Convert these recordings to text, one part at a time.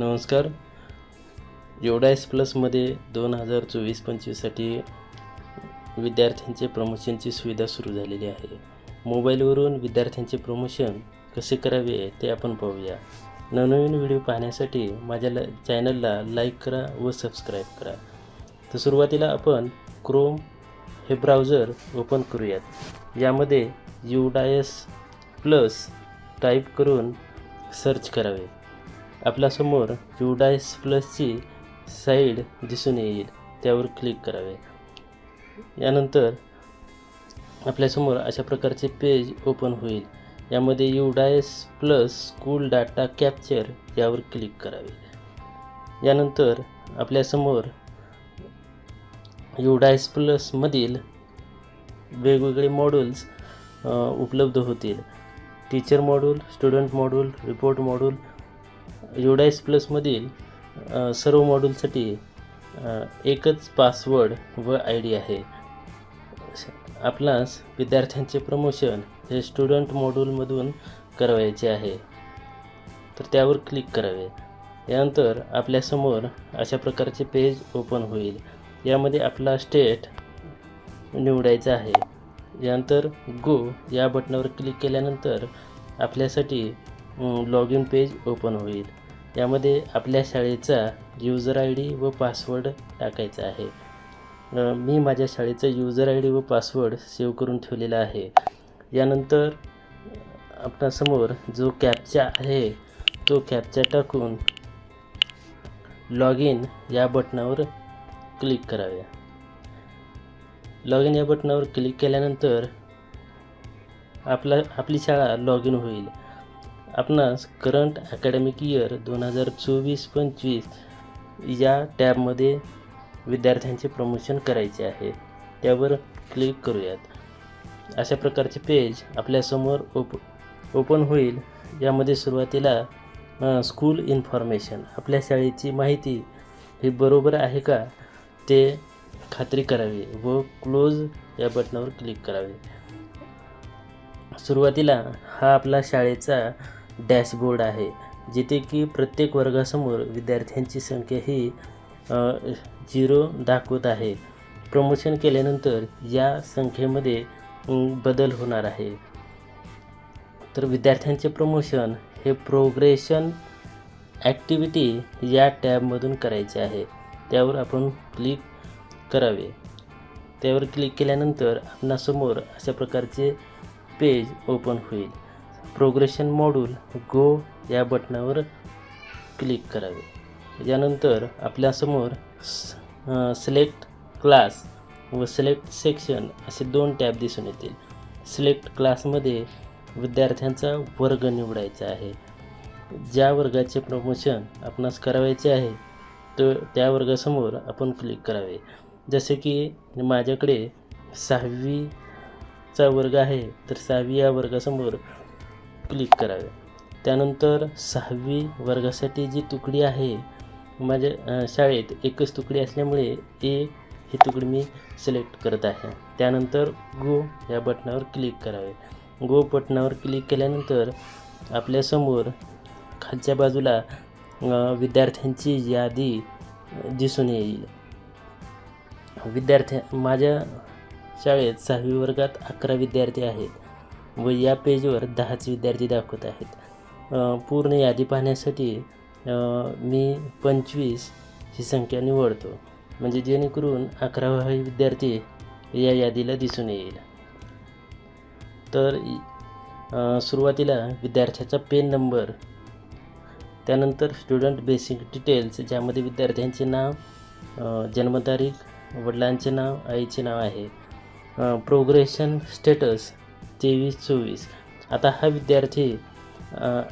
नमस्कार. एवढायस प्लसमध्ये दोन हजार चोवीस पंचवीससाठी विद्यार्थ्यांचे प्रमोशनची सुविधा सुरू झालेली आहे. मोबाईलवरून विद्यार्थ्यांचे प्रमोशन कसे करावे ते आपण पाहूया. नवनवीन व्हिडिओ पाहण्यासाठी माझ्या ल चॅनलला लाईक करा व सबस्क्राईब करा. तर सुरुवातीला आपण क्रोम हे ब्राउझर ओपन करूयात. यामध्ये युडायस प्लस टाईप करून सर्च करावे. आपल्यासमोर युडायस प्लसची साईड दिसून येईल. त्यावर क्लिक करावे. यानंतर आपल्यासमोर अशा प्रकारचे पेज ओपन होईल. यामध्ये UDISE plus school data capture यावर क्लिक करावे. यानंतर आपल्यासमोर युडायस प्लसमधील वेगवेगळे मॉड्यूल्स उपलब्ध होतील. Teacher module student module report module UDISE प्लसमधील सर्व मॉड्यूलसाठी एकच पासवर्ड व आय डी आहे. आपणास विद्यार्थ्यांचे प्रमोशन हे स्टुडंट मॉड्यूलमधून करावायचे आहे. तर त्यावर क्लिक करावे. यानंतर आपल्यासमोर अशा प्रकारचे पेज ओपन होईल. यामध्ये आपला स्टेट निवडायचा आहे. यानंतर गो या बटनावर क्लिक केल्यानंतर आपल्यासाठी लॉग इन पेज ओपन होईल. यामध्ये आपल्या शाळेचा युजर आय डी व पासवर्ड टाकायचा आहे. मी माझ्या शाळेचा युजर आय डी व पासवर्ड सेव्ह करून ठेवलेला आहे. यानंतर आपणासमोर जो कॅपचा आहे तो कॅपचा टाकून लॉग इन या बटनावर क्लिक करावे. लॉग इन या बटनावर क्लिक केल्यानंतर आपला आपली शाळा लॉग इन होईल. आपणास करंट अकॅडमिक इयर दोन हजार चोवीस पंचवीस या टॅबमध्ये विद्यार्थ्यांचे प्रमोशन करायचे आहे. त्यावर क्लिक करूयात. अशा प्रकारचे पेज आपल्यासमोर ओप ओपन होईल. यामध्ये सुरुवातीला स्कूल इन्फॉर्मेशन आपल्या शाळेची माहिती ही बरोबर आहे का? ते खात्री करावी व क्लोज या बटनावर क्लिक करावे. सुरुवातीला हा आपला शाळेचा डॅशबोर्ड आहे जिथे की प्रत्येक वर्गासमोर विद्यार्थ्यांची संख्या ही झिरो दाखवत आहे. प्रमोशन केल्यानंतर या संख्येमध्ये बदल होणार आहे. तर विद्यार्थ्यांचे प्रमोशन हे प्रोग्रेशन ॲक्टिव्हिटी या टॅबमधून करायचे आहे. त्यावर आपण क्लिक करावे. त्यावर क्लिक केल्यानंतर आपणासमोर अशा प्रकारचे पेज ओपन होईल. प्रोग्रेशन मॉड्यूल गो या बटनावर क्लिक करावे. यानंतर आपल्यासमोर सिलेक्ट क्लास व सिलेक्ट सेक्शन असे दोन टॅब दिसून येतील. सिलेक्ट क्लासमध्ये विद्यार्थ्यांचा वर्ग निवडायचा आहे. ज्या वर्गाचे प्रमोशन आपणास करावायचे आहे तो त्या वर्गासमोर आपण क्लिक करावे. जसे की माझ्याकडे सहावीचा वर्ग आहे तर सहावी या वर्गासमोर क्लिक करावे. त्यानंतर सहावी वर्गासाठी जी तुकडी आहे म्हणजे, माझ्या शाळेत एकच तुकडी असल्यामुळे ए ही तुकडी मी सिलेक्ट करत आहे. त्यानंतर गो या बटनावर क्लिक करावे. गो बटनावर क्लिक केल्यानंतर आपल्यासमोर खालच्या बाजूला विद्यार्थ्यांची यादी दिसून येईल. विद्यार्थ्या माझ्या शाळेत सहावी वर्गात अकरा विद्यार्थी आहेत. व या पेजवर दहाच विद्यार्थी दाखवत आहेत. पूर्ण यादी पाहण्यासाठी मी पंचवीस ही संख्या निवडतो. म्हणजे जेणेकरून अकरावा विद्यार्थी या यादीला दिसून येईल. तर सुरुवातीला विद्यार्थ्याचा पेन नंबर त्यानंतर स्टुडंट बेसिक डिटेल्स ज्यामध्ये विद्यार्थ्यांचे नाव जन्मतारीख वडिलांचे नाव आईचे नाव आहे. प्रोग्रेशन स्टेटस तेवीस चोवीस. आता हा विद्यार्थी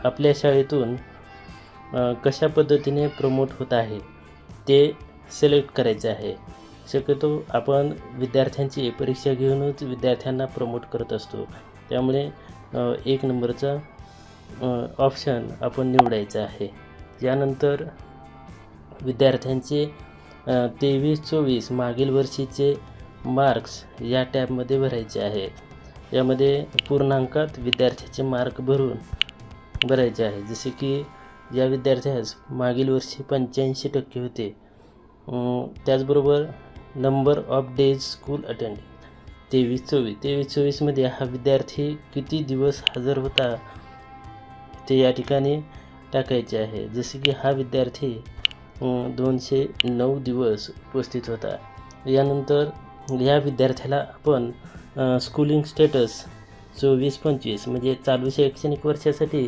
आपल्या शाळेतून कशा पद्धतीने प्रमोट होत आहे ते सिलेक्ट करायचे आहे. शक्यतो आपण विद्यार्थ्यांची परीक्षा घेऊनच विद्यार्थ्यांना प्रमोट करत असतो. त्यामुळे एक नंबरचा ऑप्शन आपण निवडायचा आहे. यानंतर विद्यार्थ्यांचे तेवीस चोवीस मागील वर्षीचे मार्क्स या टॅबमध्ये भरायचे आहे. यामध्ये पूर्णांकात विद्यार्थ्याचे मार्क भरून भरायचे आहे. जसे की या विद्यार्थ्यास मागील वर्षी पंच्याऐंशी टक्के होते त्याचबरोबर number of days school attend तेवीस चोवीस. तेवीस चोवीसमध्ये हा विद्यार्थी किती दिवस हजर होता ते या ठिकाणी टाकायचे आहे. जसे की हा विद्यार्थी दोनशे नऊ दिवस उपस्थित होता. यानंतर या विद्यार्थ्याला आपण स्कूलिंग स्टेटस चोवीस पंचवीस म्हणजे चालू शैक्षणिक वर्षासाठी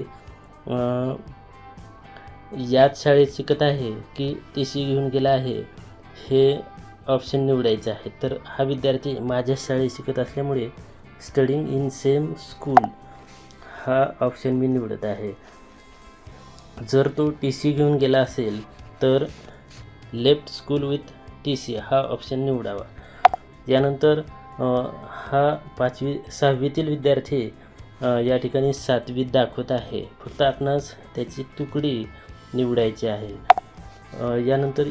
याच शाळेत शिकत आहे की टी सी घेऊन गेला आहे हे ऑप्शन निवडायचं आहे तर हा विद्यार्थी माझ्याच शाळेत शिकत असल्यामुळे स्टडिंग इन सेम स्कूल हा ऑप्शन मी निवडत आहे. जर तो टी सी घेऊन गेला असेल तर left school with T C हा ऑप्शन निवडावा. यानंतर हा पाचवी सहावीतील विद्यार्थी या ठिकाणी सातवीत दाखवत आहे. फक्त आपणास त्याची तुकडी निवडायची आहे. यानंतर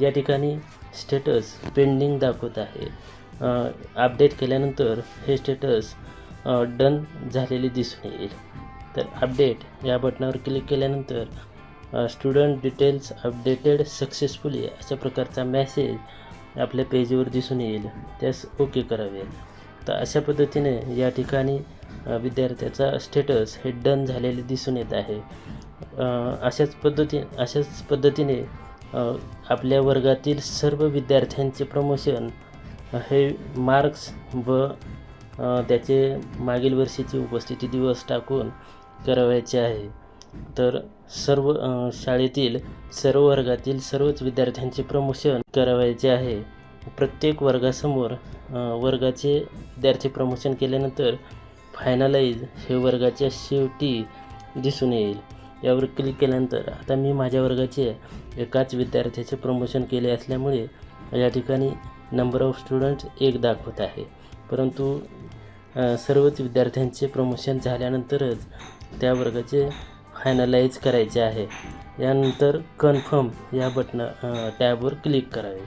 या ठिकाणी स्टेटस पेंडिंग दाखवत आहे. अपडेट केल्यानंतर हे स्टेटस डन झालेले दिसून येईल. तर अपडेट या बटनावर क्लिक केल्यानंतर स्टुडंट डिटेल्स अपडेटेड सक्सेसफुली अशा प्रकारचा मॅसेज आपल्या पेजवर दिसून येईल. त्यास ओके करावे. तर अशा पद्धतीने या ठिकाणी विद्यार्थ्याचा स्टेटस हे डन झालेले दिसून येत आहे. अशाच पद्धती अशाच पद्धतीने आपल्या वर्गातील सर्व विद्यार्थ्यांचे प्रमोशन हे मार्क्स व त्याचे मागील वर्षीची उपस्थिती दिवस टाकून करावायचे आहे. तर सर्व शाळेतील सर्व वर्गातील सर्वच विद्यार्थ्यांचे प्रमोशन करावायचे आहे. प्रत्येक वर्गासमोर वर्गाचे विद्यार्थी प्रमोशन केल्यानंतर फायनलाइज हे वर्गाच्या शेवटी दिसून येईल. यावर क्लिक केल्यानंतर आता मी माझ्या वर्गाचे एकाच विद्यार्थ्याचे प्रमोशन केले असल्यामुळे या ठिकाणी नंबर ऑफ स्टुडंट्स एक दाखवत आहे. परंतु सर्वच विद्यार्थ्यांचे प्रमोशन झाल्यानंतरच त्या वर्गाचे फायनलाइज करायचे आहे. यानंतर कन्फर्म या बटन टॅबवर क्लिक करावे.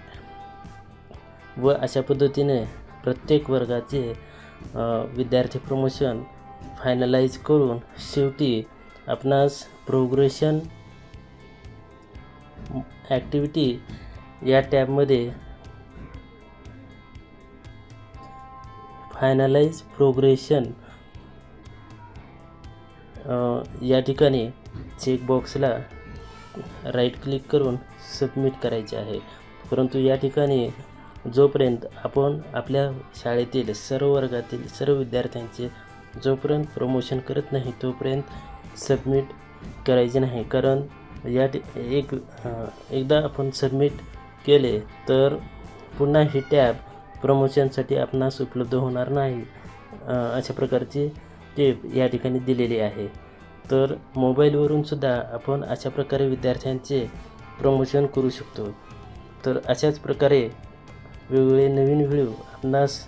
व अशा पद्धतीने प्रत्येक वर्गाचे विद्यार्थी प्रमोशन फायनलाइज करून शेवटी आपणास प्रोग्रेशन ॲक्टिव्हिटी या टॅबमध्ये फायनलाइज प्रोग्रेशन या ठिकाणी चेकबॉक्सला राईट क्लिक करून सबमिट करायचे आहे. परंतु या ठिकाणी जोपर्यंत आपण आपल्या शाळेतील सर्व वर्गातील सर्व विद्यार्थ्यांचे जोपर्यंत प्रमोशन करत नाही तोपर्यंत सबमिट करायचे नाही. कारण या ठि एक एकदा आपण सबमिट केले तर पुन्हा ही टॅब प्रमोशनसाठी आपणास उपलब्ध होणार नाही अशा प्रकारची टेप या ठिकाणी दिलेली आहे. तर मोबाईलवरून सुद्धा आपण अशा प्रकारे विद्यार्थ्यांचे प्रमोशन करू शकतो. तर अशाच प्रकारे वेगवेगळे नवीन व्हिडिओ आपणास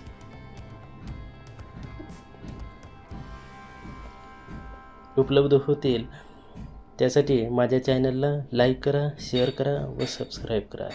उपलब्ध होतील. त्यासाठी माझ्या चॅनलला लाईक करा शेअर करा व सबस्क्राईब करा.